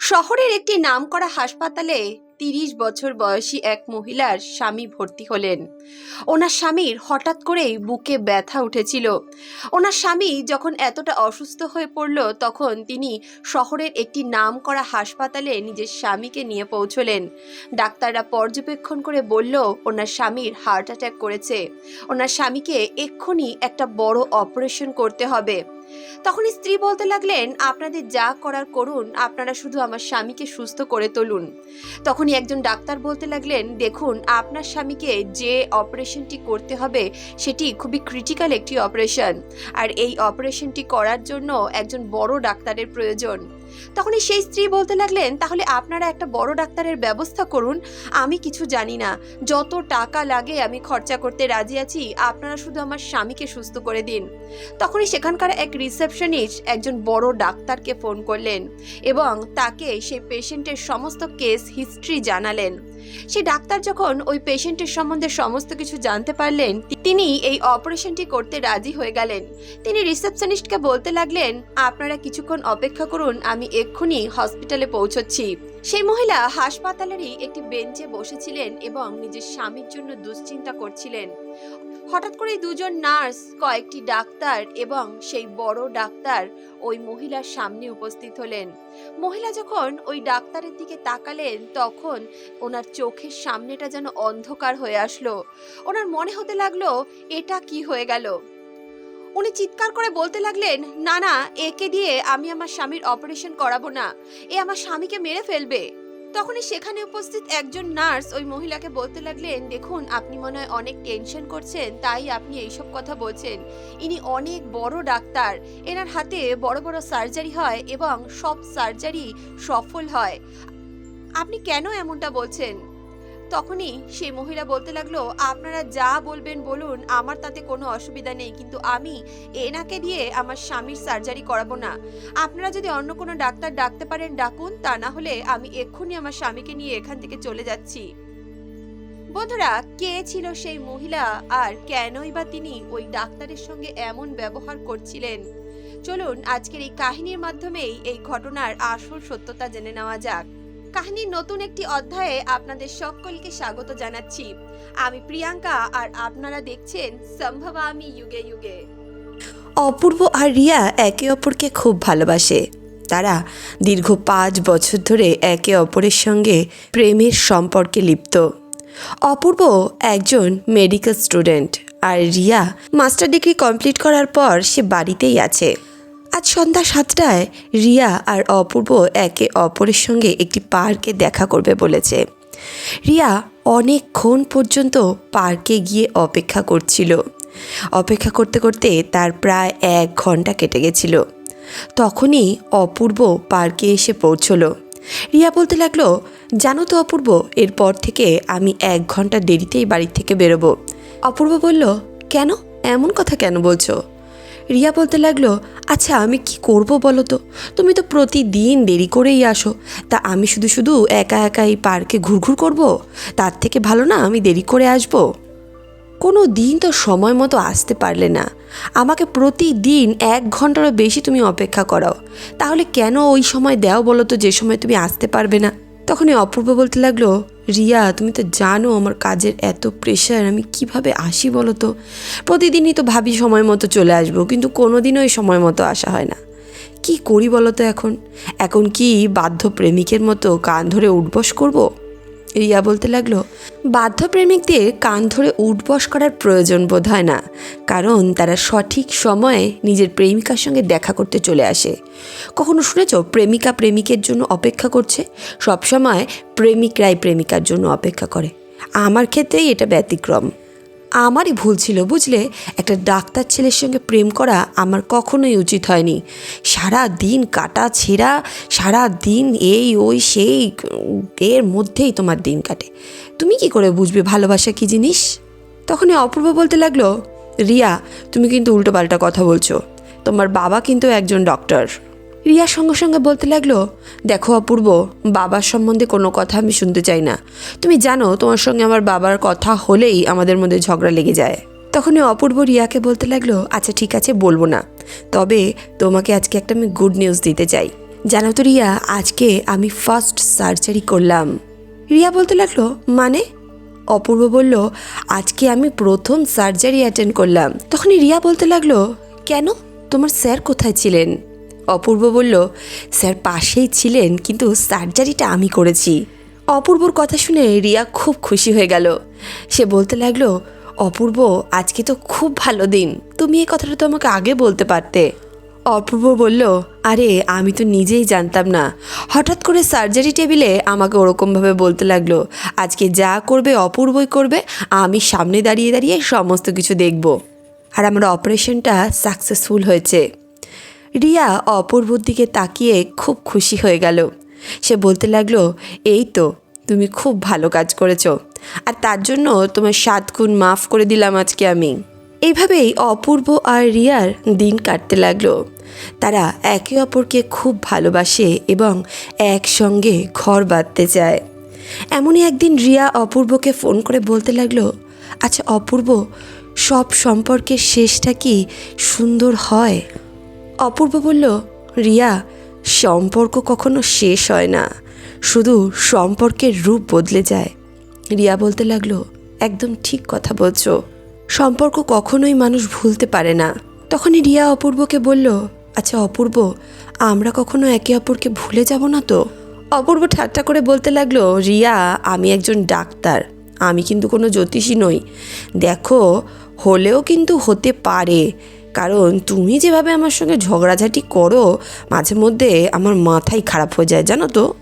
শহরের একটি নামকরা হাসপাতালে তিরিশ বছর বয়সী এক মহিলার স্বামী ভর্তি হলেন। ওনার স্বামীর হঠাৎ করেই বুকে ব্যথা উঠেছিল। ওনার স্বামী যখন এতটা অসুস্থ হয়ে পড়ল, তখন তিনি শহরের একটি নামকরা হাসপাতালে নিজের স্বামীকে নিয়ে পৌঁছলেন। ডাক্তাররা পর্যবেক্ষণ করে বলল, ওনার স্বামীর হার্ট অ্যাটাক করেছে। ওনার স্বামীকে এক্ষুনি একটা বড় অপারেশন করতে হবে। তখন স্ত্রী বলতে লাগলেন, আপনাদের যা করার করুন, আপনারা শুধু আমার স্বামীকে সুস্থ করে তুলুন। তখনই একজন ডাক্তার বলতে লাগলেন, দেখুন, আপনার স্বামীকে যে অপারেশনটি করতে হবে, সেটি খুবই ক্রিটিক্যাল একটি অপারেশন। আর এই অপারেশনটি করার জন্য একজন বড় ডাক্তারের প্রয়োজন। তখনই সেই স্ত্রী বলতে লাগলেন, তাহলে আপনারা একটা বড় ডাক্তারের ব্যবস্থা করুন। আমি কিছু জানি না। যত টাকা লাগে আমি খরচা করতে রাজি আছি। আপনারা শুধু আমার স্বামীকে সুস্থ করে দিন। তখনই সেখানকার এক রিসেপশনিস্ট একজন বড় ডাক্তারকে ফোন করলেন এবং তাকে সেই পেশেন্টের সমস্ত কেস হিস্ট্রি জানালেন। সেই ডাক্তার যখন ওই পেশেন্টের সম্বন্ধে সমস্ত কিছু জানতে পারলেন, তিনি এই অপারেশনটি করতে রাজি হয়ে গেলেন। তিনি রিসেপশনিস্টকে বলতে লাগলেন, আপনারা কিছুক্ষণ অপেক্ষা করুন, আমি এক্ষুনি হসপিটালে পৌঁছচ্ছি। সেই মহিলা হাসপাতালেরই একটি বেঞ্চে বসেছিলেন এবং নিজের স্বামীর জন্য দুশ্চিন্তা করছিলেন। হঠাৎ করে দুজন নার্স, কয়েকটি ডাক্তার এবং সেই বড় ডাক্তার ওই মহিলার সামনে উপস্থিত হলেন। মহিলা যখন ওই ডাক্তারের দিকে তাকালেন, তখন ওনার চোখের সামনেটা যেন অন্ধকার হয়ে আসলো। ওনার মনে হতে লাগল, এটা কি হয়ে গেল? উনি চিৎকার করে বলতে লাগলেন, না না, একে দিয়ে আমি আমার স্বামীর অপারেশন করাবো না। এ আমার স্বামীকে মেরে ফেলবে। তখনই সেখানে উপস্থিত একজন নার্স ওই মহিলাকে বলতে লাগলেন, দেখুন, আপনি মনে হয় অনেক টেনশন করছেন, তাই আপনি এইসব কথা বলছেন। ইনি অনেক বড় ডাক্তার, এনার হাতে বড় বড় সার্জারি হয় এবং সব সার্জারি সফল হয়। আপনি কেন এমনটা বলছেন? তখনই সেই মহিলা বলতে লাগল, আপনারা যা বলবেন বলুন, আমার তাতে কোনো অসুবিধা নেই, কিন্তু আমি এনাকে দিয়ে আমার স্বামীর সার্জারি করাবো না। আপনারা যদি অন্য কোনো ডাক্তার ডাকতে পারেন, ডাকুন, তা না হলে আমি এক্ষুনি আমার স্বামীকে নিয়ে এখান থেকে চলে যাচ্ছি। বন্ধুরা, কে ছিল সেই মহিলা আর কেনই বা তিনি ওই ডাক্তারের সঙ্গে এমন ব্যবহার করছিলেন? চলুন, আজকের এই কাহিনীর মাধ্যমেই এই ঘটনার আসল সত্যতা জেনে নেওয়া যাক। কাহিনীর নতুন একটি অধ্যায়ে আপনাদের সকলকে স্বাগত জানাচ্ছি। আমি প্রিয়াঙ্কা আর আপনারা দেখছেন সম্ভবামি যুগে যুগে। অপূর্ব আর রিয়া একে অপরকে খুব ভালোবাসে। তারা দীর্ঘ পাঁচ বছর ধরে একে অপরের সঙ্গে প্রেমের সম্পর্কে লিপ্ত। অপূর্ব একজন মেডিকেল স্টুডেন্ট আর রিয়া মাস্টার ডিগ্রি কমপ্লিট করার পর সে বাড়িতেই আছে। আজ সন্ধ্যা সাতটায় রিয়া আর অপূর্ব একে অপরের সঙ্গে একটি পার্কে দেখা করবে বলেছে। রিয়া অনেকক্ষণ পর্যন্ত পার্কে গিয়ে অপেক্ষা করছিল। অপেক্ষা করতে করতে তার প্রায় এক ঘণ্টা কেটে গেছিল। তখনই অপূর্ব পার্কে এসে পৌঁছলো। রিয়া বলতে লাগল, জানো তো অপূর্ব, এরপর থেকে আমি এক ঘণ্টা দেরিতেই বাড়ি থেকে বেরোবো। অপূর্ব বলল, কেন? এমন কথা কেন বলছো? রিয়া বলতে লাগল আচ্ছা আমি কি করব বলো তো? তুমি তো প্রতিদিন দেরি করেই আসো। তা আমি শুধু শুধু একা একা এই পার্কে ঘুরঘুর করব? তার থেকে ভালো না, আমি দেরি করে আসব? কোনো দিন তো সময় মতো আসতে পারলে না। আমাকে প্রতিদিন এক ঘন্টারও বেশি তুমি অপেক্ষা করাও। তাহলে কেন ওই সময় দাও বলো তো যে সময় তুমি আসতে পারবে না? তখনই অপূর্ব বলতে লাগল, রিয়া, তুমি তো জানো আমার কাজের এত প্রেশার আমি কীভাবে আসি বলো তো? প্রতিদিনই তো ভাবি সময় মতো চলে আসব, কিন্তু কোনো দিনও ওই সময় মতো আসা হয় না। কি করি বলো তো এখন? এখন কি বাধ্য প্রেমিকের মতো কান ধরে উঠবস করব? রিয়া বলতে লাগল বাধ্য প্রেমিকদের কান ধরে উঠবস করার প্রয়োজন বোধ হয় না, কারণ তারা সঠিক সময়ে নিজের প্রেমিকার সঙ্গে দেখা করতে চলে আসে। কখনো শুনেছ প্রেমিকা প্রেমিকের জন্য অপেক্ষা করছে? সবসময় প্রেমিকরাই প্রেমিকার জন্য অপেক্ষা করে। আমার ক্ষেত্রেই এটা ব্যতিক্রম। আমারই ভুল ছিল, বুঝলে? একটা ডাক্তার ছেলের সঙ্গে প্রেম করা আমার কখনোই উচিত হয়নি। সারা দিন কাটা ছেঁড়া, সারা দিন এই, ওই, সেই, এর মধ্যেই তোমার দিন কাটে। তুমি কি করে বুঝবে ভালোবাসা কী জিনিস? তখনই অপূর্ব বলতে লাগল, রিয়া, তুমি কিন্তু উল্টোপাল্টা কথা বলছো। তোমার বাবা কিন্তু একজন ডক্টর রিয়া সঙ্গে সঙ্গে বলতে লাগল, দেখো অপূর্ব, বাবার সম্বন্ধে কোনো কথা আমি শুনতে চাই না। তুমি জানো, তোমার সঙ্গে আমার বাবার কথা হলেই আমাদের মধ্যে ঝগড়া লেগে যায়। তখনই অপূর্ব রিয়াকে বলতে লাগল আচ্ছা ঠিক আছে, বলব না। তবে তোমাকে আজকে একটা আমি গুড নিউজ দিতে চাই। জানো তো রিয়া, আজকে আমি ফার্স্ট সার্জারি করলাম। রিয়া বলতে লাগল মানে? অপূর্ব বলল, আজকে আমি প্রথম সার্জারি অ্যাটেন্ড করলাম। তখনই রিয়া বলতে লাগল, কেন? তোমার স্যার কোথায় ছিলেন? অপূর্ব বলল, স্যার, পাশেই ছিলেন, কিন্তু সার্জারিটা আমি করেছি। অপূর্বর কথা শুনে রিয়া খুব খুশি হয়ে গেল। সে বলতে লাগল, অপূর্ব, আজকে তো খুব ভালো দিন। তুমি এই কথাটা তো আমাকে আগে বলতে পারতে। অপূর্ব বলল, আরে, আমি তো নিজেই জানতাম না। হঠাৎ করে সার্জারি টেবিলে আমাকে ওরকমভাবে বলতে লাগল, আজকে যা করবে অপূর্বই করবে, আমি সামনে দাঁড়িয়ে দাঁড়িয়ে সমস্ত কিছু দেখব। আর আমার অপারেশনটা সাকসেসফুল হয়েছে। রিয়া অপূর্বর দিকে তাকিয়ে খুব খুশি হয়ে গেল। সে বলতে লাগল, এই তো, তুমি খুব ভালো কাজ করেছ। আর তার জন্য তোমার সাত গুণ মাফ করে দিলাম আজকে আমি। এইভাবেই অপূর্ব আর রিয়ার দিন কাটতে লাগল। তারা একে অপরকে খুব ভালোবাসে এবং একসঙ্গে ঘর বাঁধতে চায় এমনই একদিন রিয়া অপূর্বকে ফোন করে বলতে লাগল আচ্ছা অপূর্ব, সব সম্পর্কের শেষটা কি সুন্দর হয়? অপূর্ব বলল, রিয়া, সম্পর্ক কখনো শেষ হয় না। শুধু সম্পর্কের রূপ বদলে যায়। রিয়া বলতে লাগল, একদম ঠিক কথা বলছো। সম্পর্ক কখনোই মানুষ ভুলতে পারে না। তখনই রিয়া অপূর্বকে বলল আচ্ছা অপূর্ব, আমরা কখনো একে অপরকে ভুলে যাব না তো? অপূর্ব ঠাট্টা করে বলতে লাগল, রিয়া, আমি একজন ডাক্তার। আমি কিন্তু কোনো জ্যোতিষী নই। দেখো, হলেও কিন্তু হতে পারে। কারণ তুমি যেভাবে আমার সঙ্গে ঝগড়াঝাটি করো, মাঝে মধ্যে আমার মাথাই খারাপ হয়ে যায়, জানো তো?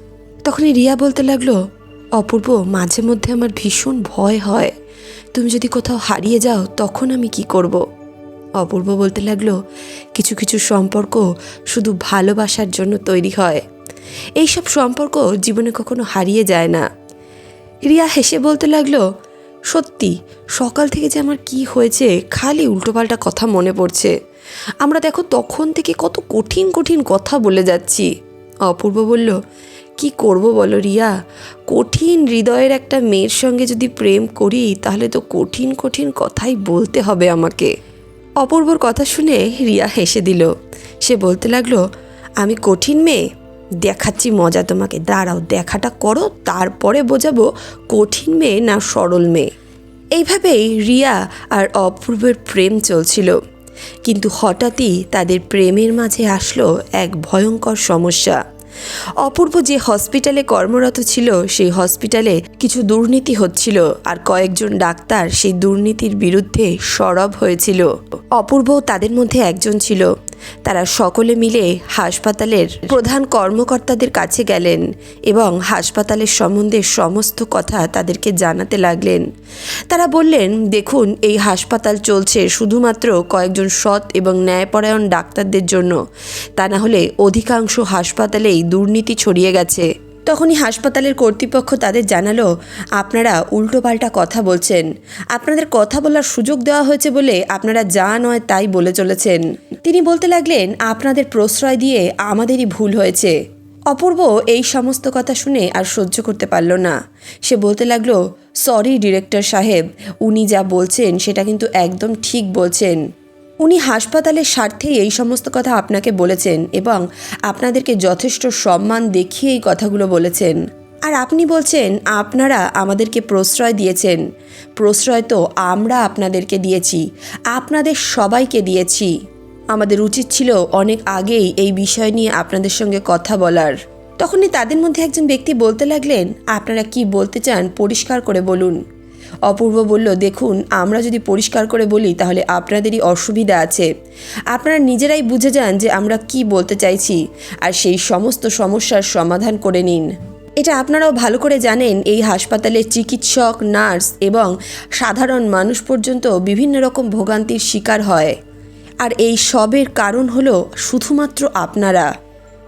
তখনই রিয়া বলতে লাগল, অপূর্ব, মাঝে মধ্যে আমার ভীষণ ভয় হয়। তুমি যদি কোথাও হারিয়ে যাও, তখন আমি কি করব। অপূর্ব বলতে লাগল, কিছু কিছু সম্পর্ক শুধু ভালোবাসার জন্য তৈরি হয়। এইসব সম্পর্ক জীবনে কখনো হারিয়ে যায় না। রিয়া হেসে বলতে লাগল সত্যি, সকাল থেকে যে আমার কি হয়েছে, খালি উল্টোপাল্টা কথা মনে পড়ছে। আমরা দেখো তখন থেকে কত কঠিন কঠিন কথা বলে যাচ্ছি। অপূর্ব বলল, কি করব বলো রিয়া? কঠিন হৃদয়ের একটা মেয়ের সঙ্গে যদি প্রেম করি, তাহলে তো কঠিন কঠিন কথাই বলতে হবে আমাকে। অপূর্বর কথা শুনে রিয়া হেসে দিল। সে বলতে লাগল, আমি কঠিন মেয়ে? দেখাচ্ছি, মজা তোমাকে। দাঁড়াও, দেখাটা করো, তারপরে বোঝাবো কঠিন মেয়ে না সরল মেয়ে। এইভাবেই রিয়া আর অপূর্বের প্রেম চলছিল। কিন্তু হঠাৎই তাদের প্রেমের মাঝে আসলো এক ভয়ঙ্কর সমস্যা। অপূর্ব যে হসপিটালে কর্মরত ছিল, সেই হসপিটালে কিছু দুর্নীতি হচ্ছিল আর কয়েকজন ডাক্তার সেই দুর্নীতির বিরুদ্ধে সরব হয়েছিল। অপূর্ব তাদের মধ্যে একজন ছিল। তারা সকলে মিলে হাসপাতালের প্রধান কর্মকর্তাদের কাছে গেলেন এবং হাসপাতালের সম্বন্ধে সমস্ত কথা তাদেরকে জানাতে লাগলেন। তারা বললেন, দেখুন, এই হাসপাতাল চলছে শুধুমাত্র কয়েকজন সৎ এবং ন্যায়পরায়ণ ডাক্তারদের জন্য। তা না হলে অধিকাংশ হাসপাতালেই দুর্নীতি ছড়িয়ে গেছে। তখনই হাসপাতালের কর্তৃপক্ষ তাদের জানালো, আপনারা উল্টোপাল্টা কথা বলছেন। আপনাদের কথা বলার সুযোগ দেওয়া হয়েছে বলে আপনারা যা নয় তাই বলে চলেছেন। তিনি বলতে লাগলেন, আপনাদের প্রশ্রয় দিয়ে আমাদেরই ভুল হয়েছে। অপূর্ব এই সমস্ত কথা শুনে আর সহ্য করতে পারল না। সে বলতে লাগল, সরি ডিরেক্টর সাহেব, উনি যা বলছেন সেটা কিন্তু একদম ঠিক বলছেন। উনি হাসপাতালের স্বার্থেই এই সমস্ত কথা আপনাকে বলেছেন এবং আপনাদেরকে যথেষ্ট সম্মান দেখিয়ে এই কথাগুলো বলেছেন। আর আপনি বলছেন, আপনারা আমাদেরকে প্রশ্রয় দিয়েছেন। প্রশ্রয় তো আমরা আপনাদেরকে দিয়েছি। আপনাদের সবাইকে দিয়েছি। আমাদের উচিত ছিল অনেক আগেই এই বিষয় নিয়ে আপনাদের সঙ্গে কথা বলার। তখনই তাদের মধ্যে একজন ব্যক্তি বলতে লাগলেন, আপনারা কি বলতে চান, পরিষ্কার করে বলুন। অপূর্ব বলল, দেখুন, আমরা যদি পরিষ্কার করে বলি, তাহলে আপনাদেরই অসুবিধা আছে। আপনারা নিজেরাই বুঝে যান যে আমরা কি বলতে চাইছি, আর সেই সমস্ত সমস্যার সমাধান করে নিন। এটা আপনারাও ভালো করে জানেন, এই হাসপাতালে চিকিৎসক, নার্স এবং সাধারণ মানুষ পর্যন্ত বিভিন্ন রকম ভোগান্তির শিকার হয়। আর এই সবের কারণ হলো শুধুমাত্র আপনারা,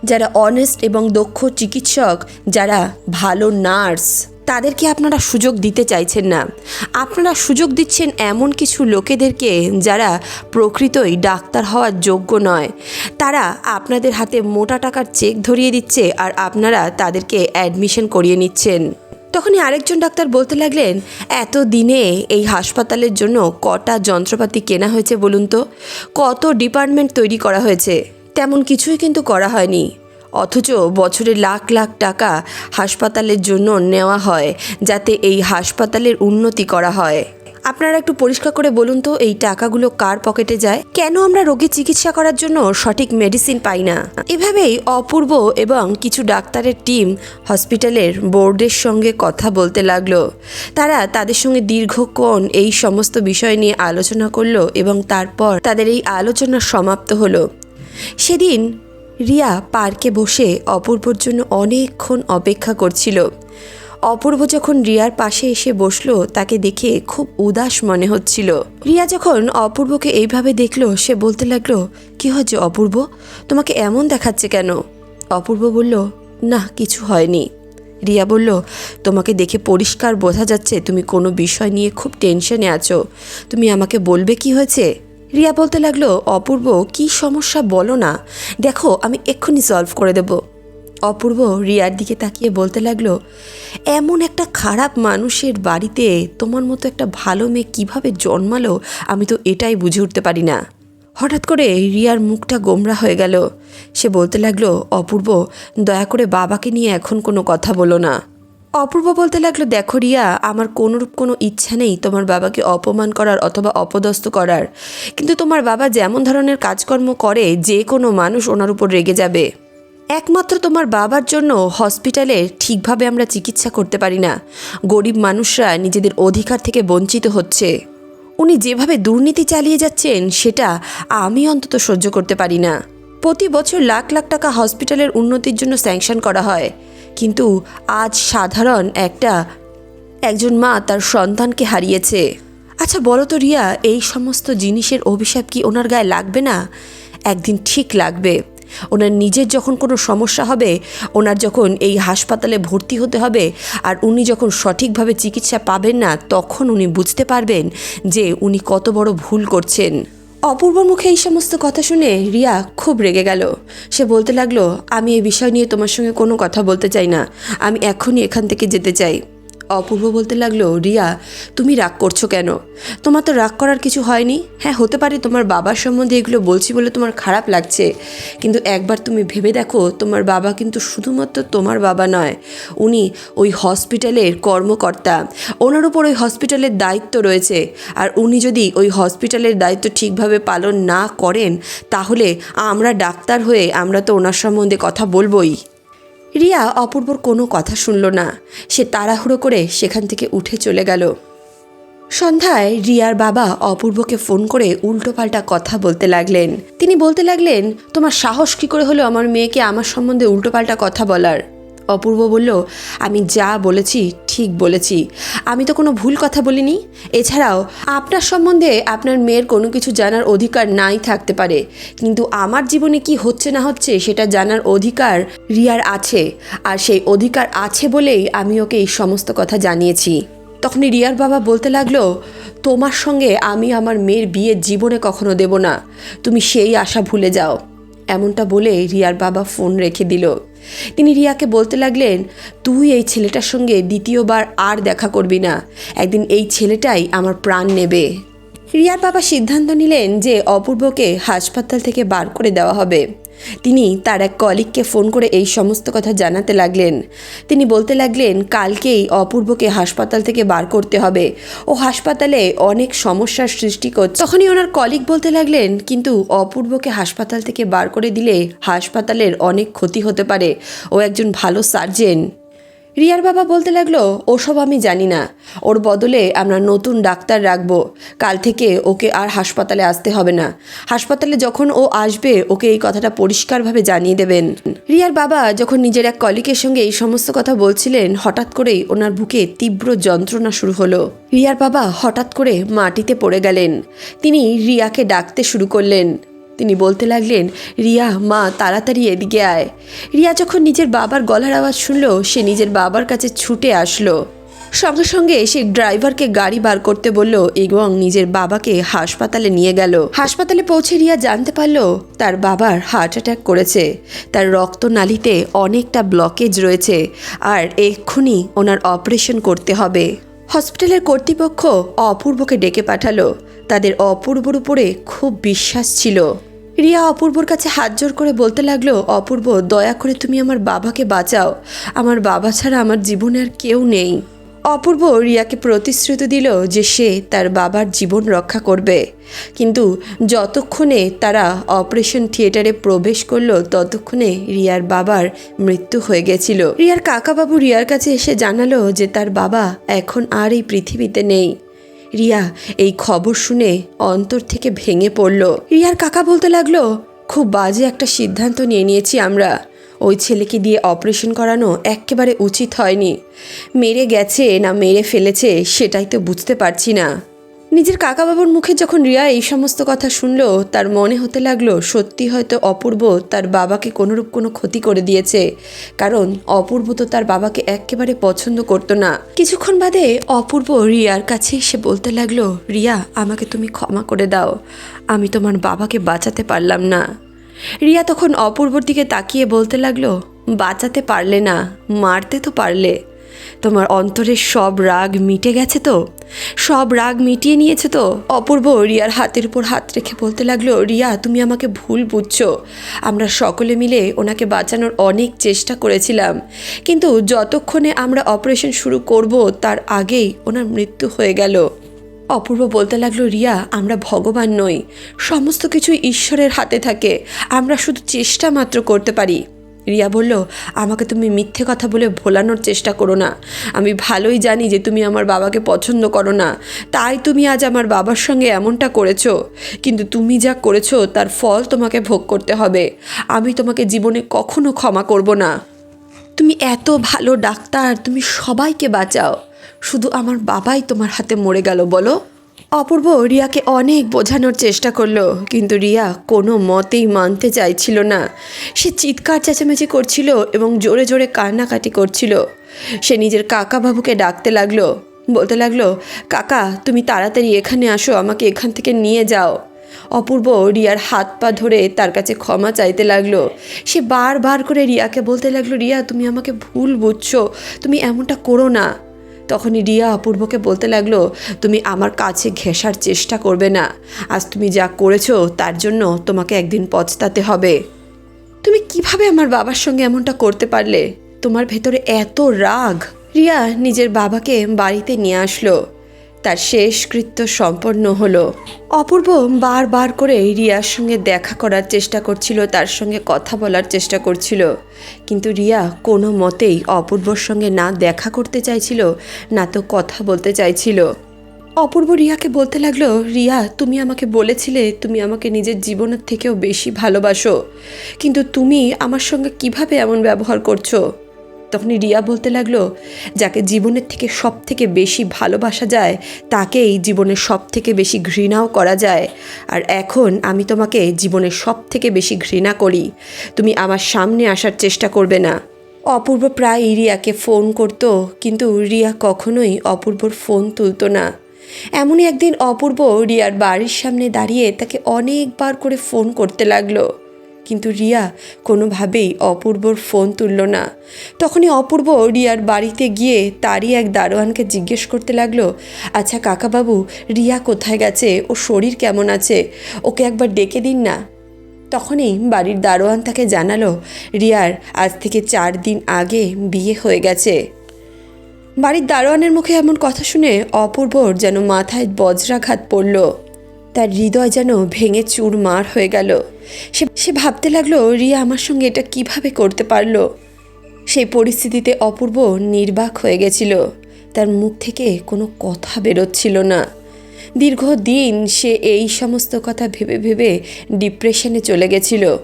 যারা অনেস্ট এবং দক্ষ চিকিৎসক, যারা ভালো নার্স। তাদেরকে আপনারা সুযোগ দিতে চাইছেন না। আপনারা সুযোগ দিচ্ছেন এমন কিছু লোকেদেরকে যারা প্রকৃতই ডাক্তার হওয়ার যোগ্য নয়। তারা আপনাদের হাতে মোটা টাকার চেক ধরিয়ে দিচ্ছে আর আপনারা তাদেরকে অ্যাডমিশন করিয়ে নিচ্ছেন। তখনই আরেকজন ডাক্তার বলতে লাগলেন, এত দিনে এই হাসপাতালের জন্য কটা যন্ত্রপাতি কেনা হয়েছে বলুন তো? কত ডিপার্টমেন্ট তৈরি করা হয়েছে? তেমন কিছুই কিন্তু করা হয়নি। অথচ বছরে লাখ লাখ টাকা হাসপাতালের জন্য নেওয়া হয় যাতে এই হাসপাতালের উন্নতি করা হয়। আপনারা একটু পরিষ্কার করে বলুন তো, এই টাকাগুলো কার পকেটে যায়? কেন আমরা রোগীর চিকিৎসা করার জন্য সঠিক মেডিসিন পাই না? এভাবেই অপূর্ব এবং কিছু ডাক্তারের টিম হসপিটালের বোর্ডের সঙ্গে কথা বলতে লাগল। তারা তাদের সঙ্গে দীর্ঘক্ষণ এই সমস্ত বিষয় নিয়ে আলোচনা করল এবং তারপর তাদের এই আলোচনা সমাপ্ত হলো। সেদিন রিয়া পার্কে বসে অপূর্বর জন্য অনেকক্ষণ অপেক্ষা করছিল। অপূর্ব যখন রিয়ার পাশে এসে বসল, তাকে দেখে খুব উদাস মনে হচ্ছিল। রিয়া যখন অপূর্বকে এইভাবে দেখল, সে বলতে লাগল, কি হয়েছে অপূর্ব? তোমাকে এমন দেখাচ্ছে কেন? অপূর্ব বলল, না, কিছু হয়নি। রিয়া বলল, তোমাকে দেখে পরিষ্কার বোঝা যাচ্ছে, তুমি কোনো বিষয় নিয়ে খুব টেনশনে আছো। তুমি আমাকে বলবে কি হয়েছে? রিয়া বলতে লাগল, অপূর্ব, কি সমস্যা বলো না। দেখো, আমি এক্ষুনি সলভ করে দেব। অপূর্ব রিয়ার দিকে তাকিয়ে বলতে লাগল, এমন একটা খারাপ মানুষের বাড়িতে তোমার মতো একটা ভালো মেয়ে কীভাবে জন্মালো, আমি তো এটাই বুঝে উঠতে পারি না। হঠাৎ করে রিয়ার মুখটা গোমরা হয়ে গেল। সে বলতে লাগল, অপূর্ব, দয়া করে বাবাকে নিয়ে এখন কোনো কথা বলো না। অপূর্ব বলতে লাগল, দেখো রিয়া, আমার কোনোরূপ কোনো ইচ্ছা নেই তোমার বাবাকে অপমান করার অথবা অপদস্থ করার। কিন্তু তোমার বাবা যেমন ধরনের কাজকর্ম করে, যে কোনো মানুষ ওনার উপর রেগে যাবে। একমাত্র তোমার বাবার জন্য হসপিটালে ঠিকভাবে আমরা চিকিৎসা করতে পারি না। গরিব মানুষরা নিজেদের অধিকার থেকে বঞ্চিত হচ্ছে। উনি যেভাবে দুর্নীতি চালিয়ে যাচ্ছেন, সেটা আমি অন্তত সহ্য করতে পারি না। প্রতি বছর লাখ লাখ টাকা হসপিটালের উন্নতির জন্য স্যাংশন করা হয়। কিন্তু আজ সাধারণ একটা, একজন মা তার সন্তানকে হারিয়েছে। আচ্ছা বলো তো রিয়া, এই সমস্ত জিনিসের অভিশাপ কি ওনার গায়ে লাগবে না? একদিন ঠিক লাগবে। ওনার নিজের যখন কোনো সমস্যা হবে, ওনার যখন এই হাসপাতালে ভর্তি হতে হবে, আর উনি যখন সঠিকভাবে চিকিৎসা পাবেন না, তখন উনি বুঝতে পারবেন যে উনি কত বড় ভুল করছেন। অপূর্বর মুখে এই সমস্ত কথা শুনে রিয়া খুব রেগে গেল। সে বলতে লাগল, আমি এই বিষয় নিয়ে তোমার সঙ্গে কোনো কথা বলতে চাই না। আমি এখনই এখান থেকে যেতে চাই। অপূর্ব বলতে লাগল, রিয়া, তুমি রাগ করছ কেন? তোমার তো রাগ করার কিছু হয়নি। হ্যাঁ হতে পারে তোমার বাবার সম্বন্ধে এগুলো বলছি বলে তোমার খারাপ লাগছে, কিন্তু একবার তুমি ভেবে দেখো, তোমার বাবা কিন্তু শুধুমাত্র তোমার বাবা নয়, উনি ওই হসপিটালের কর্মকর্তা। ওনার উপর ওই হসপিটালের দায়িত্ব রয়েছে। আর উনি যদি ওই হসপিটালের দায়িত্ব ঠিকভাবে পালন না করেন, তাহলে আমরা ডাক্তার হয়ে আমরা তো ওনার সম্বন্ধে কথা বলবোই। রিয়া অপূর্বর কোনো কথা শুনল না। সে তাড়াহুড়ো করে সেখান থেকে উঠে চলে গেল। সন্ধ্যায় রিয়ার বাবা অপূর্বকে ফোন করে উল্টোপাল্টা কথা বলতে লাগলেন। তিনি বলতে লাগলেন, তোমার সাহস কী করে হলো আমার মেয়েকে আমার সম্বন্ধে উল্টোপাল্টা কথা বলার? অপূর্ব বলল, আমি যা বলেছি, ঠিক বলেছি। আমি তো কোনো ভুল কথা বলিনি। এছাড়াও, আপনার সম্বন্ধে আপনার মেয়ের কোনো কিছু জানার অধিকার নাই থাকতে পারে। কিন্তু আমার জীবনে কি হচ্ছে না হচ্ছে, সেটা জানার অধিকার রিয়ার আছে। আর সেই অধিকার আছে বলেই আমি ওকে এই সমস্ত কথা জানিয়েছি। তখনই রিয়ার বাবা বলতে লাগল, তোমার সঙ্গে আমি আমার মেয়ের বিয়ে জীবনে কখনো দেব না। তুমি সেই আশা ভুলে যাও। এমনটা বলে রিয়ার বাবা ফোন রেখে দিল। তিনি রিয়াকে বলতে লাগলেন, তুই এই ছেলেটার সঙ্গে দ্বিতীয়বার আর দেখা করবি না। একদিন এই ছেলেটাই আমার প্রাণ নেবে। রিয়ার বাবা সিদ্ধান্ত নিলেন যে অপূর্বকে হাসপাতাল থেকে বার করে দেওয়া হবে। তিনি তার এক কলিককে ফোন করে এই সমস্ত কথা জানাতে লাগলেন। তিনি বলতে লাগলেন, কালকেই অপূর্বকে হাসপাতাল থেকে বার করতে হবে। ও হাসপাতালে অনেক সমস্যার সৃষ্টি করছে। তখনই ওনার কলিক বলতে লাগলেন, কিন্তু অপূর্বকে হাসপাতাল থেকে বার করে দিলে হাসপাতালের অনেক ক্ষতি হতে পারে। ও একজন ভালো সার্জেন। রিয়ার বাবা বলতে লাগল, ওসব আমি জানি না। ওর বদলে আমরা নতুন ডাক্তার রাখব। কাল থেকে ওকে আর হাসপাতালে আসতে হবে না। হাসপাতালে যখন ও আসবে, ওকে এই কথাটা পরিষ্কারভাবে জানিয়ে দেবেন। রিয়ার বাবা যখন নিজের এক কলিকের সঙ্গে এই সমস্ত কথা বলছিলেন, হঠাৎ করেই ওনার বুকে তীব্র যন্ত্রণা শুরু হলো। রিয়ার বাবা হঠাৎ করে মাটিতে পড়ে গেলেন। তিনি রিয়াকে ডাকতে শুরু করলেন। তিনি বলতে লাগলেন, রিয়া, মা, তাড়াতাড়ি এদিকে আয়। রিয়া যখন নিজের বাবার গলার আওয়াজ শুনল, সে নিজের বাবার কাছে ছুটে আসলো। সঙ্গে সঙ্গে সে ড্রাইভারকে গাড়ি বার করতে বলল এবং নিজের বাবাকে হাসপাতালে নিয়ে গেল। হাসপাতালে পৌঁছে রিয়া জানতে পারল, তার বাবার হার্ট অ্যাটাক করেছে। তার রক্তনালীতে অনেকটা ব্লকেজ রয়েছে, আর এক্ষুনি ওনার অপারেশন করতে হবে। হসপিটালের কর্তৃপক্ষ অপূর্বকে ডেকে পাঠালো। তাদের অপূর্বর উপরে খুব বিশ্বাস ছিল। রিয়া অপূর্বর কাছে হাত জোর করে বলতে লাগল, অপূর্ব, দয়া করে তুমি আমার বাবাকে বাঁচাও। আমার বাবা ছাড়া আমার জীবনে আর কেউ নেই। অপূর্ব রিয়াকে প্রতিশ্রুতি দিল যে সে তার বাবার জীবন রক্ষা করবে। কিন্তু যতক্ষণে তারা অপারেশন থিয়েটারে প্রবেশ করল, ততক্ষণে রিয়ার বাবার মৃত্যু হয়ে গেছিল। রিয়ার কাকাবাবু রিয়ার কাছে এসে জানালো যে তার বাবা এখন আর এই পৃথিবীতে নেই। রিয়া, এই খবর শুনে অন্তর থেকে ভেঙে পড়ল। রিয়ার কাকা বলতে লাগল, খুব বাজে একটা সিদ্ধান্ত নিয়ে নিয়েছি আমরা। ওই ছেলেকে দিয়ে অপারেশন করানো একেবারে উচিত হয়নি। মেরে গেছে না মেরে ফেলেছে, সেটাই তো বুঝতে পারছি না। নিজের কাকাবাবুর মুখে যখন রিয়া এই সমস্ত কথা শুনলো, তার মনে হতে লাগল, সত্যি হয়তো অপূর্ব তার বাবাকে কোনোরূপ কোনো ক্ষতি করে দিয়েছে। কারণ অপূর্ব তো তার বাবাকে একেবারে পছন্দ করতো না। কিছুক্ষণ বাদে অপূর্ব রিয়ার কাছে এসে বলতে লাগল, রিয়া, আমাকে তুমি ক্ষমা করে দাও। আমি তোমার বাবাকে বাঁচাতে পারলাম না। রিয়া তখন অপূর্বর দিকে তাকিয়ে বলতে লাগল, বাঁচাতে পারলে না, মারতে তো পারলে। তোমার অন্তরের সব রাগ মিটে গেছে তো? সব রাগ মিটিয়ে নিয়েছে তো? অপূর্ব রিয়ার হাতের উপর হাত রেখে বলতে লাগল, রিয়া, তুমি আমাকে ভুল বুঝছ। আমরা সকলে মিলে ওনাকে বাঁচানোর অনেক চেষ্টা করেছিলাম। কিন্তু যতক্ষণে আমরা অপারেশন শুরু করব, তার আগেই ওনার মৃত্যু হয়ে গেল। অপূর্ব বলতে লাগল, রিয়া, আমরা ভগবান নই। সমস্ত কিছুই ঈশ্বরের হাতে থাকে। আমরা শুধু চেষ্টা মাত্র করতে পারি। রিয়া বলল, আমাকে তুমি মিথ্যে কথা বলে ভোলানোর চেষ্টা করো না। আমি ভালোই জানি যে তুমি আমার বাবাকে পছন্দ করো না। তাই তুমি আজ আমার বাবার সঙ্গে এমনটা করেছ। কিন্তু তুমি যা করেছ, তার ফল তোমাকে ভোগ করতে হবে। আমি তোমাকে জীবনে কখনো ক্ষমা করব না। তুমি এত ভালো ডাক্তার, তুমি সবাইকে বাঁচাও। শুধু আমার বাবাই তোমার হাতে মরে গেল, বলো? অপূর্ব রিয়াকে অনেক বোঝানোর চেষ্টা করল, কিন্তু রিয়া কোনো মতেই মানতে চাইছিল না। সে চিৎকার চেঁচামেচি করছিল এবং জোরে জোরে কান্নাকাটি করছিল। সে নিজের কাকা বাবুকে ডাকতে লাগল, বলতে লাগল, কাকা, তুমি তাড়াতাড়ি এখানে আসো, আমাকে এখান থেকে নিয়ে যাও। অপূর্ব রিয়ার হাত পা ধরে তার কাছে ক্ষমা চাইতে লাগল। সে বারবার করে রিয়াকে বলতে লাগল, রিয়া, তুমি আমাকে ভুল বুঝছ, তুমি এমনটা করো না। তখনই রিয়া অপূর্বকে বলতে লাগল, তুমি আমার কাছে ঘেঁষার চেষ্টা করবে না। আজ তুমি যা করেছ, তার জন্য তোমাকে একদিন পচতাতে হবে। তুমি কীভাবে আমার বাবার সঙ্গে এমনটা করতে পারলে? তোমার ভেতরে এত রাগ। রিয়া নিজের বাবাকে বাড়িতে নিয়ে আসলো। তার শেষকৃত্য সম্পন্ন হলো। অপূর্ব বারবার করে রিয়ার সঙ্গে দেখা করার চেষ্টা করছিল, তার সঙ্গে কথা বলার চেষ্টা করছিল। কিন্তু রিয়া কোনো মতেই অপূর্বর সঙ্গে না দেখা করতে চাইছিল, না তো কথা বলতে চাইছিল। অপূর্ব রিয়াকে বলতে লাগল, রিয়া, তুমি আমাকে বলেছিলে, তুমি আমাকে নিজের জীবনের থেকেও বেশি ভালোবাসো। কিন্তু তুমি আমার সঙ্গে কীভাবে এমন ব্যবহার করছ? তখনই রিয়া বলতে লাগল, যাকে জীবনের থেকে সব থেকে বেশি ভালোবাসা যায়, তাকেই জীবনের সব থেকে বেশি ঘৃণাও করা যায়। আর এখন আমি তোমাকে জীবনের সব থেকে বেশি ঘৃণা করি। তুমি আমার সামনে আসার চেষ্টা করবে না। অপূর্ব প্রায় রিয়াকে ফোন করতো, কিন্তু রিয়া কখনোই অপূর্বর ফোন তুলতো না। এমনই একদিন অপূর্ব রিয়ার বাড়ির সামনে দাঁড়িয়ে তাকে অনেকবার করে ফোন করতে লাগল। কিন্তু রিয়া কোনোভাবেই অপূর্বর ফোন তুলল না। তখনই অপূর্ব রিয়ার বাড়িতে গিয়ে তারই এক দারোয়ানকে জিজ্ঞেস করতে লাগল আচ্ছা কাকাবাবু, রিয়া কোথায় গেছে? ও শরীর কেমন আছে? ওকে একবার ডেকে দিন না? তখনই বাড়ির দারোয়ান তাকে জানালো, রিয়ার আজ থেকে চার দিন আগে বিয়ে হয়ে গেছে। বাড়ির দারোয়ানের মুখে এমন কথা শুনে অপূর্বর যেন মাথায় বজ্রাঘাত পড়ল। তার হৃদয় যেন ভেঙে চুরমার হয়ে গেল। সে সে ভাবতে লাগল, রিয়া আমার সঙ্গে এটা কীভাবে করতে পারল? সেই পরিস্থিতিতে অপূর্ব নির্বাক হয়ে গেছিল। তার মুখ থেকে কোনো কথা বেরোচ্ছিল না। দীর্ঘদিন সে এই সমস্ত কথা ভেবে ভেবে ডিপ্রেশনে চলে গেছিল।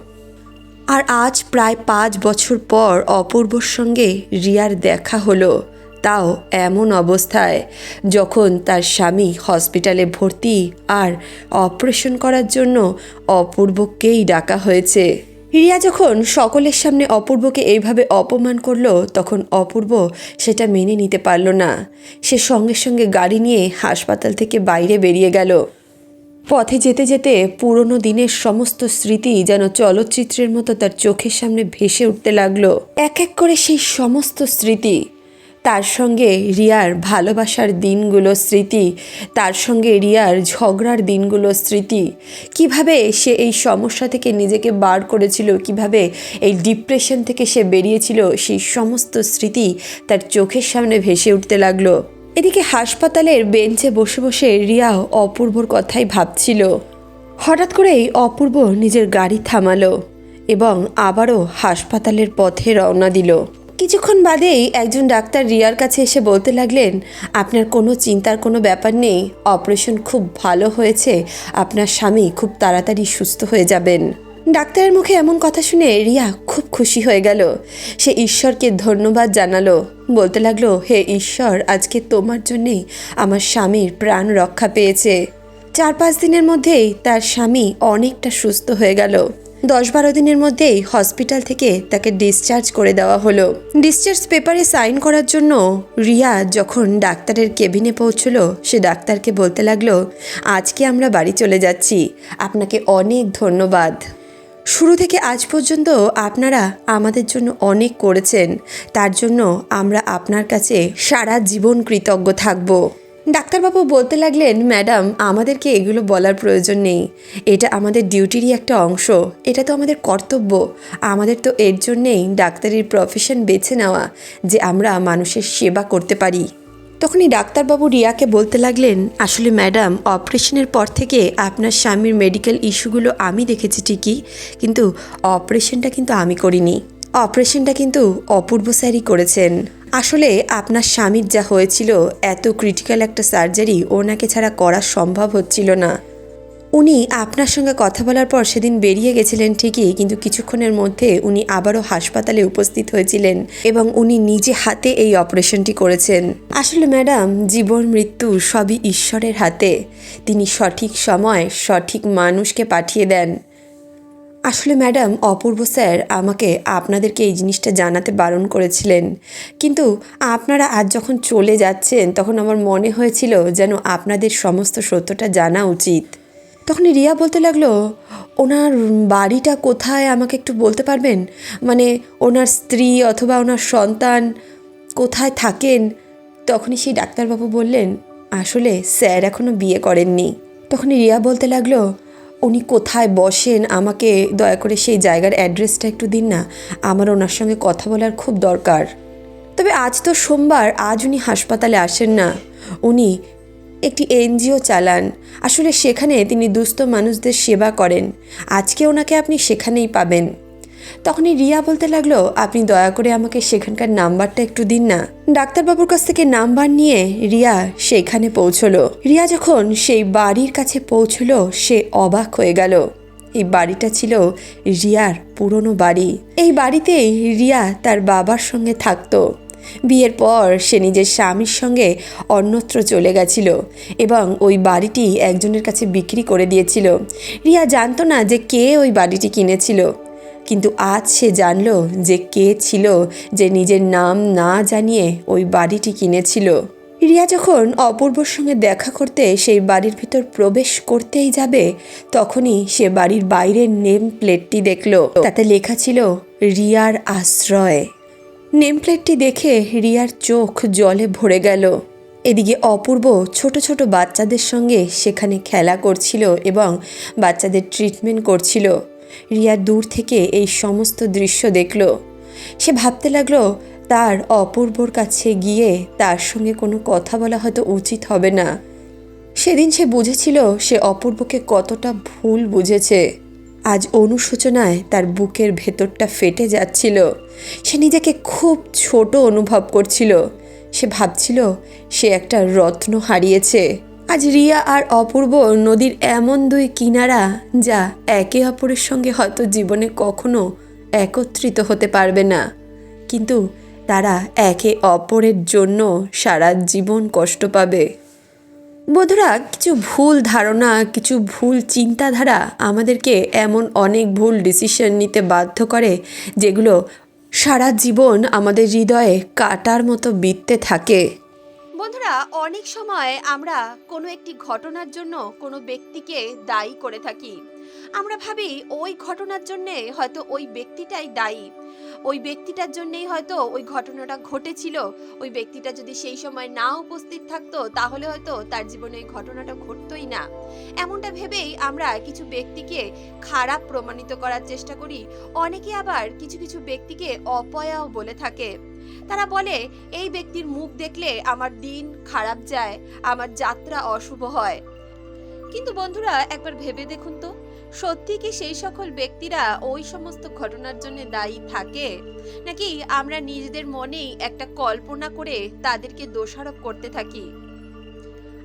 আর আজ প্রায় পাঁচ বছর পর অপূর্বর সঙ্গে রিয়ার দেখা হলো। তাও এমন অবস্থায় যখন তার স্বামী হসপিটালে ভর্তি আর অপারেশন করার জন্য অপূর্বকেই ডাকা হয়েছে। রিয়া যখন সকলের সামনে অপূর্বকে এইভাবে অপমান করল, তখন অপূর্ব সেটা মেনে নিতে পারল না। সে সঙ্গে সঙ্গে গাড়ি নিয়ে হাসপাতাল থেকে বাইরে বেরিয়ে গেল। পথে যেতে যেতে পুরনো দিনের সমস্ত স্মৃতি যেন চলচ্চিত্রের মতো তার চোখের সামনে ভেসে উঠতে লাগল। এক এক করে সেই সমস্ত স্মৃতি তার সঙ্গে রিয়ার ভালোবাসার দিনগুলো স্মৃতি, তার সঙ্গে রিয়ার ঝগড়ার দিনগুলো স্মৃতি। কীভাবে সে এই সমস্যা থেকে নিজেকে বার করেছিল, কীভাবে এই ডিপ্রেশন থেকে সে বেরিয়েছিল, সেই সমস্ত স্মৃতি তার চোখের সামনে ভেসে উঠতে লাগল। এদিকে হাসপাতালের বেঞ্চে বসে বসে রিয়া অপূর্বর কথাই ভাবছিল। হঠাৎ করেই অপূর্ব নিজের গাড়ি থামালো এবং আবারও হাসপাতালের পথে রওনা দিল। কিছুক্ষণ বাদেই একজন ডাক্তার রিয়ার কাছে এসে বলতে লাগলেন, আপনার কোনো চিন্তার কোনো ব্যাপার নেই, অপারেশন খুব ভালো হয়েছে, আপনার স্বামী খুব তাড়াতাড়ি সুস্থ হয়ে যাবেন। ডাক্তারের মুখে এমন কথা শুনে রিয়া খুব খুশি হয়ে গেল। সে ঈশ্বরকে ধন্যবাদ জানালো। বলতে লাগল, হে ঈশ্বর, আজকে তোমার জন্যেই আমার স্বামীর প্রাণ রক্ষা পেয়েছে। চার পাঁচ দিনের মধ্যেই তার স্বামী অনেকটা সুস্থ হয়ে গেল। দশ বারো দিনের মধ্যেই হসপিটাল থেকে তাকে ডিসচার্জ করে দেওয়া হলো। ডিসচার্জ পেপারে সাইন করার জন্য রিয়া যখন ডাক্তারের কেবিনে পৌঁছলো, সে ডাক্তারকে বলতে লাগল, আজকে আমরা বাড়ি চলে যাচ্ছি। আপনাকে অনেক ধন্যবাদ। শুরু থেকে আজ পর্যন্ত আপনারা আমাদের জন্য অনেক করেছেন। তার জন্য আমরা আপনার কাছে সারা জীবন কৃতজ্ঞ থাকব। ডাক্তারবাবু বলতে লাগলেন, ম্যাডাম, আমাদেরকে এগুলো বলার প্রয়োজন নেই। এটা আমাদের ডিউটিরই একটা অংশ। এটা তো আমাদের কর্তব্য। আমাদের তো এর জন্যেই ডাক্তারির প্রফেশন বেছে নেওয়া, যে আমরা মানুষের সেবা করতে পারি। তখনই ডাক্তারবাবু রিয়াকে বলতে লাগলেন, আসলে ম্যাডাম, অপারেশনের পর থেকে আপনার স্বামীর মেডিকেল ইস্যুগুলো আমি দেখেছি ঠিকই, কিন্তু অপারেশনটা কিন্তু আমি করিনি। অপারেশনটা কিন্তু অপূর্ব স্যারই করেছেন। আসলে আপনার স্বামীর যা হয়েছিল, এত ক্রিটিক্যাল একটা সার্জারি ওনাকে ছাড়া করা সম্ভব হচ্ছিল না। উনি আপনার সঙ্গে কথা বলার পর সেদিন বেরিয়ে গেছিলেন ঠিকই, কিন্তু কিছুক্ষণের মধ্যে উনি আবারও হাসপাতালে উপস্থিত হয়েছিলেন এবং উনি নিজে হাতে এই অপারেশনটি করেছেন। আসলে ম্যাডাম, জীবন, মৃত্যু সবই ঈশ্বরের হাতে। তিনি সঠিক সময় সঠিক মানুষকে পাঠিয়ে দেন। আসলে ম্যাডাম, অপূর্ব স্যার আমাকে আপনাদেরকে এই জিনিসটা জানাতে বারণ করেছিলেন। কিন্তু আপনারা আজ যখন চলে যাচ্ছেন, তখন আমার মনে হয়েছিল যেন আপনাদের সমস্ত সত্যটা জানা উচিত। তখনই রিয়া বলতে লাগল, ওনার বাড়িটা কোথায়? আমাকে একটু বলতে পারবেন? মানে ওনার স্ত্রী অথবা ওনার সন্তান কোথায় থাকেন? তখনই সেই ডাক্তারবাবু বললেন, আসলে স্যার এখনও বিয়ে করেননি। তখনই রিয়া বলতে লাগল উনি কোথায় বসেন? আমাকে দয়া করে সেই জায়গার অ্যাড্রেসটা একটু দিন না। আমার ওনার সঙ্গে কথা বলার খুব দরকার। তবে আজ তো সোমবার, আজ উনি হাসপাতালে আসেন না। উনি একটি এনজিও চালান। আসলে সেখানে তিনি দুস্থ মানুষদের সেবা করেন। আজকে ওনাকে আপনি সেখানেই পাবেন। তখনই রিয়া বলতে লাগল, আপনি দয়া করে আমাকে সেখানকার নাম্বারটা একটু দিন না। ডাক্তারবাবুর কাছ থেকে নাম্বার নিয়ে রিয়া সেখানে পৌঁছলো। রিয়া যখন সেই বাড়ির কাছে পৌঁছলো, সে অবাক হয়ে গেল। এই বাড়িটা ছিল রিয়ার পুরনো বাড়ি। এই বাড়িতেই রিয়া তার বাবার সঙ্গে থাকতো। বিয়ের পর সে নিজের স্বামীর সঙ্গে অন্যত্র চলে গেছিল এবং ওই বাড়িটি একজনের কাছে বিক্রি করে দিয়েছিল। রিয়া জানতো না যে কে ওই বাড়িটি কিনেছিল। কিন্তু আজ সে জানলো যে কে ছিল যে নিজের নাম না জানিয়ে ওই বাড়িটি কিনেছিল। রিয়া যখন অপূর্বর সঙ্গে দেখা করতে সেই বাড়ির ভিতর প্রবেশ করতেই যাবে, তখনই সে বাড়ির বাইরের নেম প্লেটটি দেখল। তাতে লেখা ছিল, রিয়ার আশ্রয়। নেম প্লেটটি দেখে রিয়ার চোখ জলে ভরে গেল। এদিকে অপূর্ব ছোট ছোট বাচ্চাদের সঙ্গে সেখানে খেলা করছিল এবং বাচ্চাদের ট্রিটমেন্ট করছিল। রিয়া দূর থেকে এই সমস্ত দৃশ্য দেখল। সে ভাবতে লাগল, তার অপূর্বর কাছে গিয়ে তার সঙ্গে কোনো কথা বলা হয়তো উচিত হবে না। সেদিন সে বুঝেছিল সে অপূর্বকে কতটা ভুল বুঝেছে। আজ অনুশোচনায় তার বুকের ভেতরটা ফেটে যাচ্ছিল। সে নিজেকে খুব ছোট অনুভব করছিল। সে ভাবছিল, সে একটা রত্ন হারিয়েছে। আজ রিয়া আর অপূর্ব নদীর এমন দুই কিনারা যা একে অপরের সঙ্গে হয়তো জীবনে কখনো একত্রিত হতে পারবে না। কিন্তু তারা একে অপরের জন্য সারা জীবন কষ্ট পাবে। বন্ধুরা, কিছু ভুল ধারণা, কিছু ভুল চিন্তাধারা আমাদেরকে এমন অনেক ভুল ডিসিশন নিতে বাধ্য করে, যেগুলো সারা জীবন আমাদের হৃদয়ে কাটার মতো বিততে থাকে। বন্ধুরা, অনেক সময় আমরা কোনো একটি ঘটনার জন্য কোনো ব্যক্তিকে দায়ী করে থাকি। আমরা ভাবি, ওই ঘটনার জন্যে হয়তো ওই ব্যক্তিটাই দায়ী। ওই ব্যক্তিটার জন্যেই হয়তো ওই ঘটনাটা ঘটেছিল। ওই ব্যক্তিটা যদি সেই সময় না উপস্থিত থাকতো, তাহলে হয়তো তার জীবনে ওই ঘটনাটা ঘটতোই না। এমনটা ভেবেই আমরা কিছু ব্যক্তিকে খারাপ প্রমাণিত করার চেষ্টা করি। অনেকে আবার কিছু কিছু ব্যক্তিকে অপয়াও বলে থাকে। তারা বলে, এই ব্যক্তির মুখ দেখলে আমার দিন খারাপ যায়, আমার যাত্রা অশুভ হয়। কিন্তু বন্ধুরা, একবার ভেবে দেখুন তো, সত্যি কি সেই সকল ব্যক্তিরা ওই সমস্ত ঘটনার জন্য দায়ী থাকে? নাকি আমরা নিজেদের মনেই একটা কল্পনা করে তাদেরকে দোষারোপ করতে থাকি?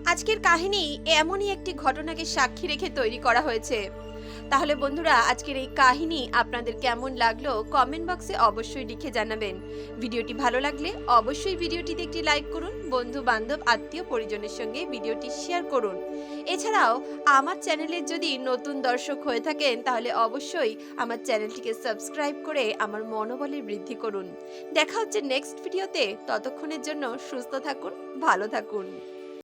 আজকের কাহিনী এমনই একটি ঘটনাকে সাক্ষী রেখে তৈরি করা হয়েছে। তাহলে বন্ধুরা, আজকের এই কাহিনী আপনাদের কেমন লাগল কমেন্ট বক্সে অবশ্যই লিখে জানাবেন। ভিডিওটি ভালো লাগলে অবশ্যই ভিডিওটিতে একটি লাইক করুন বন্ধু বান্ধব আত্মীয় পরিজনের সঙ্গে ভিডিওটি শেয়ার করুন। এছাড়াও, আমার চ্যানেলের যদি নতুন দর্শক হয়ে থাকেন, তাহলে অবশ্যই আমার চ্যানেলটিকে সাবস্ক্রাইব করে আমার মনোবলের বৃদ্ধি করুন। দেখা হচ্ছে নেক্সট ভিডিওতে। ততক্ষণের জন্য সুস্থ থাকুন, ভালো থাকুন।